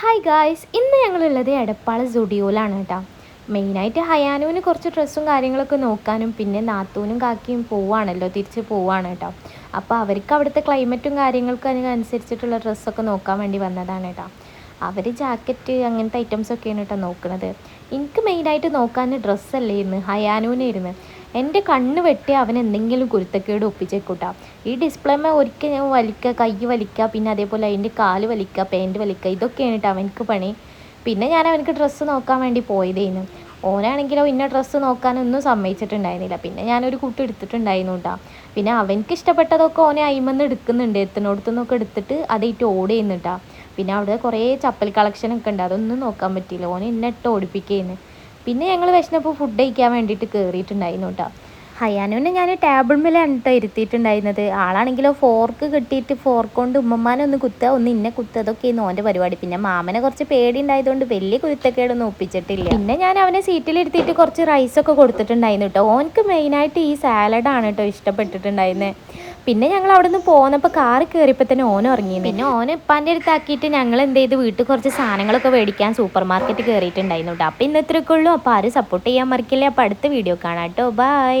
Hi guys ഇന്ന് ഞങ്ങളുള്ളത് എടപ്പാള സ്റ്റുഡിയോയിലാണ് കേട്ടോ. മെയിനായിട്ട് ഹയാനുവിന് കുറച്ച് ഡ്രസ്സും കാര്യങ്ങളൊക്കെ നോക്കാനും പിന്നെ നാത്തൂനും കാക്കിയും പോവാണല്ലോ തിരിച്ച് പോവാണ് കേട്ടോ. അപ്പോൾ അവർക്ക് അവിടുത്തെ ക്ലൈമറ്റും കാര്യങ്ങൾക്കും അതിനനുസരിച്ചിട്ടുള്ള ഡ്രസ്സൊക്കെ നോക്കാൻ വേണ്ടി വന്നതാണ് കേട്ടോ. അവർ ജാക്കറ്റ് അങ്ങനത്തെ ഐറ്റംസൊക്കെയാണ് കേട്ടോ നോക്കുന്നത് എനിക്ക് മെയിനായിട്ട് നോക്കാൻ ഡ്രസ്സല്ലേ ഇരുന്ന് ഹയാനുവിനായിരുന്നു എന്റെ കണ്ണ് വെട്ടി അവൻ എന്തെങ്കിലും കുരുത്തക്കേട് ഒപ്പിച്ചേക്കൂട്ടാ. ഈ ഡിസ്പ്ലേമേ ഒരിക്കൽ ഞാൻ വലിക്കുക കൈ വലിക്കുക പിന്നെ അതേപോലെ അതിന്റെ കാൽ വലിക്കുക പാന്റ് വലിക്കുക ഇതൊക്കെയാണ് കേട്ടോ അവനക്ക് പണി. പിന്നെ ഞാൻ അവനക്ക് ഡ്രസ്സ് നോക്കാൻ വേണ്ടി പോയതേനു. ഓനാണെങ്കിലോ ഇന്ന ഡ്രസ്സ് നോക്കാനൊന്നും സമ്മതിച്ചിട്ടുണ്ടായിരുന്നില്ല. പിന്നെ ഞാനൊരു കൂട്ട് എടുത്തിട്ടുണ്ടായിരുന്നു കേട്ടോ പിന്നെ അവനക്ക് ഇഷ്ടപ്പെട്ടതൊക്കെ ഓനെ അയിമെന്ന് എടുക്കുന്നുണ്ട് എത്തുന്നിടത്തുനിന്നൊക്കെ എടുത്തിട്ട് അതേറ്റ് ഓടി ചെയ്യുന്നുട്ടാ പിന്നെ അവിടെ കുറേ ചപ്പൽ കളക്ഷനൊക്കെ ഉണ്ട് അതൊന്നും നോക്കാൻ പറ്റിയില്ല. ഓനെ ഇന്നിട്ട് ഇട്ട് ഓടിപ്പിക്കുകയെന്ന് പിന്നെ ഞങ്ങൾ വിശന്നപ്പോൾ ഫുഡ് കഴിക്കാൻ വേണ്ടിയിട്ട് കയറിയിട്ടുണ്ടായിരുന്നു കേട്ടോ. ഹയാനുവിനെ ഞാൻ ടേബിൾ മേലാണ് കേട്ടോ ഇരുത്തിയിട്ടുണ്ടായിരുന്നത്. ആളാണെങ്കിലോ ഫോർക്ക് കിട്ടിയിട്ട് ഫോർക്ക് കൊണ്ട് ഉമ്മമാനെ ഒന്ന് കുത്തുക ഒന്ന് ഇന്നെ കുത്തുക അതൊക്കെയായിരുന്നു ഓന്റെ പരിപാടി. പിന്നെ മാമനെ കുറച്ച് പേടി ഉണ്ടായതുകൊണ്ട് വലിയ കുരുത്തക്കേടൊന്നും ഒപ്പിച്ചിട്ടില്ല. പിന്നെ ഞാൻ അവനെ സീറ്റിലിരുത്തിയിട്ട് കുറച്ച് റൈസൊക്കെ കൊടുത്തിട്ടുണ്ടായിരുന്നു കേട്ടോ ഓനക്ക് മെയിനായിട്ട് ഈ സാലഡാണ് കേട്ടോ ഇഷ്ടപ്പെട്ടിട്ടുണ്ടായിരുന്നത് പിന്നെ ഞങ്ങൾ അവിടെ നിന്ന് പോന്നപ്പോൾ കാറ് കയറിയപ്പോൾ തന്നെ ഓന ഇറങ്ങി പിന്നെ ഓന ഇപ്പാന്റെ അടുത്താക്കിയിട്ട് ഞങ്ങൾ എന്ത് ചെയ്ത്? വീട്ടിൽ കുറച്ച് സാധനങ്ങളൊക്കെ മേടിക്കാൻ സൂപ്പർ മാർക്കറ്റ് കയറിയിട്ടുണ്ടായിരുന്നു കേട്ടോ. അപ്പോൾ ഇന്ന് ഇത്രയൊക്കെ ഉള്ളൂ. അപ്പോൾ ആരും സപ്പോർട്ട് ചെയ്യാൻ മറക്കില്ല. അപ്പോൾ അടുത്ത വീഡിയോ കാണാം കേട്ടോ. ബൈ